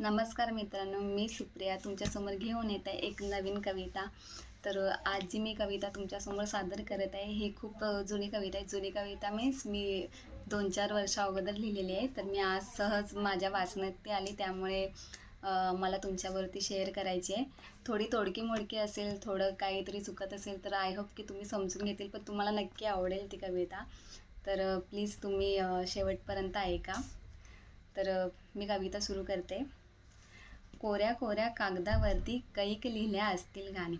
नमस्कार मित्रांनो मी सुप्रिया तुमच्यासमोर घेऊन येत आहे एक नवीन कविता. तर आज जी मी कविता तुमच्यासमोर सादर करत आहे. ही खूप जुनी कविता आहे. जुनी कविता मीन्स मी दोन चार वर्ष अगोदर लिहिलेली आहे. तर मी आज सहज माझ्या वाचनात ती आली त्यामुळे मला तुमच्यावरती शेअर करायची आहे. थोडी तोडकी मोडकी असेल थोडं काहीतरी चुकत असेल तर आय होप की तुम्ही समजून घेतील पण तुम्हाला नक्की आवडेल ती कविता. तर प्लीज तुम्ही शेवटपर्यंत ऐका. तर मी कविता सुरू करते. कोऱ्या कोऱ्या कागदावरती कैक लिहिल्या असतील गाणी.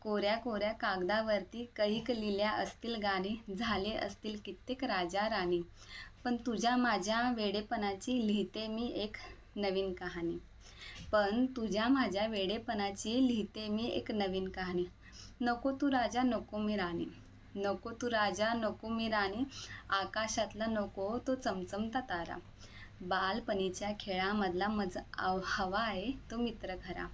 कोऱ्या कोऱ्या कागदावरती कैक लिहिल्या असतील गाणी. झाले असतील कित्येक राजा राणी. पण तुझ्या माझ्या वेडेपणाची लिहिते मी एक नवीन कहाणी. पण तुझ्या माझ्या वेडेपणाची लिहिते मी एक नवीन कहाणी. नको तू राजा नको मी राणी. नको तू राजा नको मी राणी. आकाशातला नको तो चमचमता तारा. बालपणीच्या खेळामधला मजा आव हवा आहे तो मित्र खरा.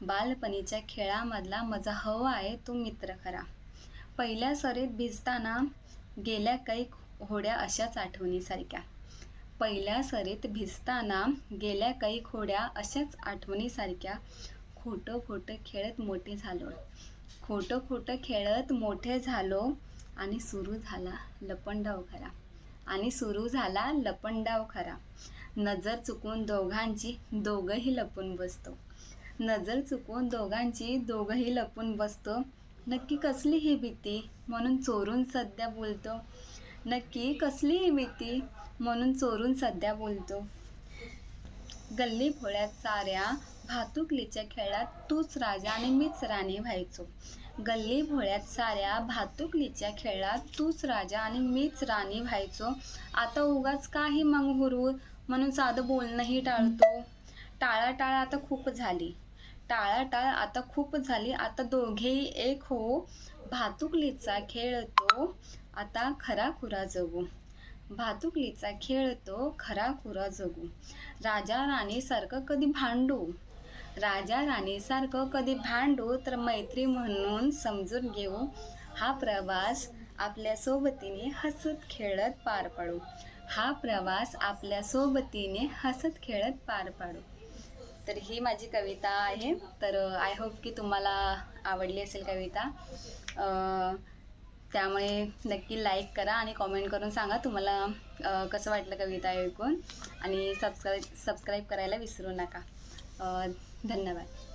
बालपणीच्या खेळामधला मजा हवा आहे तो मित्र खरा. पहिल्या सरीत भिजताना गेल्या काही होड्या अशाच आठवणीसारख्या. पहिल्या सरीत भिजताना गेल्या काही खोड्या अशाच आठवणीसारख्या. खोटं खोटं खेळत मोठे झालो. खोटं खोटं खेळत मोठे झालो आणि सुरू झाला लपंडाव खरा. आणि सुरू झाला लपंडाव खरा. नजर चुकून दोघांची दोघंही लपून बसतो. नजर चुकून दोघांची दोघंही लपून बसतो. नक्की कसली ही भीती? म्हणून चोरून सध्या बोलतो. नक्की कसली ही भीती? म्हणून चोरून सध्या बोलतो. गल्ली भोळ्यात साऱ्या भातुकलीच्या खेळात तूच राजा आणि मीच राणी व्हायचो. गल्ली भोळ्यात साऱ्या भातुकलीच्या खेळात तूच राजा आणि मीच राणी व्हायचो. आता उगाच काही मग हुरूर म्हणून साधं बोलणंही टाळतो. टाळा टाळा आता खूप झाली. टाळाटाळ आता खूप झाली. आता दोघेही एक हो. भातुकलीचा खेळ तो आता खरा खुरा जगू. भातुकलीचा खेळ तो खरा खुरा जगू. राजा राणीसारखं कधी भांडू? राजा राणीसारखं कधी भांडू तर मैत्री म्हणून समजून घेऊ. हा प्रवास आपल्या सोबतीने हसत खेळत पार पाडू. हा प्रवास आपल्या सोबतीने हसत खेळत पार पाडू. तर ही माझी कविता आहे. तर आय होप की तुम्हाला आवडली असेल कविता. त्यामुळे नक्की लाईक करा आणि कॉमेंट करून सांगा तुम्हाला कसं वाटलं कविता ऐकून. आणि सबस्क्राईब सबस्क्राईब करायला विसरू नका. धन्यवाद.